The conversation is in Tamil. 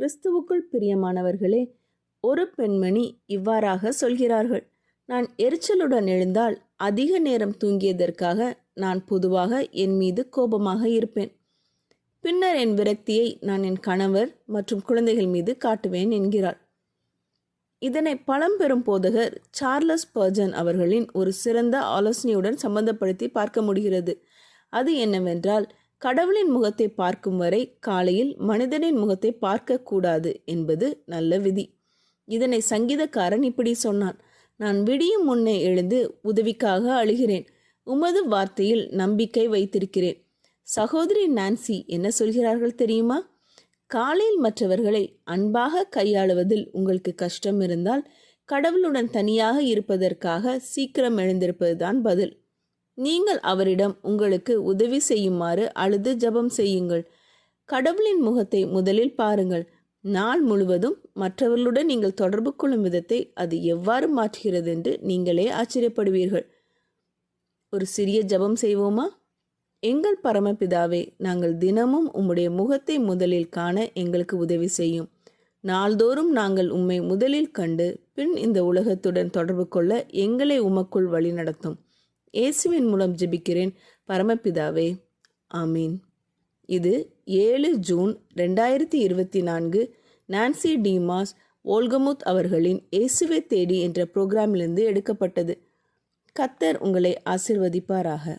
கிறிஸ்துவுக்குள் பிரியமானவர்களே ஒரு பெண்மணி இவ்வாறாக சொல்கிறார்கள். நான் எரிச்சலுடன் எழுந்தால் அதிக நேரம் தூங்கியதற்காக நான் பொதுவாக என் மீது கோபமாக இருப்பேன். பின்னர் என் விரக்தியை நான் என் கணவர் மற்றும் குழந்தைகள் மீது காட்டுவேன் என்கிறார். இதனை பழம்பெரும் போதகர் சார்லஸ் பர்ஜன் அவர்களின் ஒரு சிறந்த ஆலோசனையுடன் சம்பந்தப்படுத்தி பார்க்க முடிகிறது. அது என்னவென்றால் கடவுளின் முகத்தை பார்க்கும் வரை காலையில் மனிதனின் முகத்தை பார்க்கக்கூடாது என்பது நல்ல விதி. இதனை சங்கீதக்காரன் இப்படி சொன்னான். நான் விடியும் முன்னே எழுந்து உதவிக்காக அழுகிறேன். உமது வார்த்தையில் நம்பிக்கை வைத்திருக்கிறேன். சகோதரி நான்சி என்ன சொல்கிறார்கள் தெரியுமா? காலையில் மற்றவர்களை அன்பாக கையாளுவதில் உங்களுக்கு கஷ்டம் இருந்தால் கடவுளுடன் தனியாக இருப்பதற்காக சீக்கிரம் எழுந்திருப்பதுதான் பதில். நீங்கள் அவரிடம் உங்களுக்கு உதவி செய்யுமாறு அழுது ஜெபம் செய்யுங்கள். கடவுளின் முகத்தை முதலில் பாருங்கள். நாள் முழுவதும் மற்றவர்களுடன் நீங்கள் தொடர்பு கொள்ளும் விதத்தை அது எவ்வாறு மாற்றுகிறது என்று நீங்களே ஆச்சரியப்படுவீர்கள். ஒரு சிறிய ஜெபம் செய்வோமா? எங்கள் பரமபிதாவே நாங்கள் தினமும் உம்முடைய முகத்தை முதலில் காண எங்களுக்கு உதவி செய்யும். நாள்தோறும் நாங்கள் உம்மை முதலில் கண்டு பின் இந்த உலகத்துடன் தொடர்பு கொள்ள எங்களை உமக்குள் வழிநடத்தும். இயேசுவின் மூலம் ஜெபிக்கிறேன் பரமபிதாவே. ஆமீன். இது ஏழு ஜூன் ரெண்டாயிரத்தி இருபத்தி நான்கு. நான்சி டிமாஸ் ஓல்கமுத் அவர்களின் இயேசுவை தேடி என்ற புரோகிராமிலிருந்து எடுக்கப்பட்டது. கத்தர் உங்களை ஆசிர்வதிப்பாராக.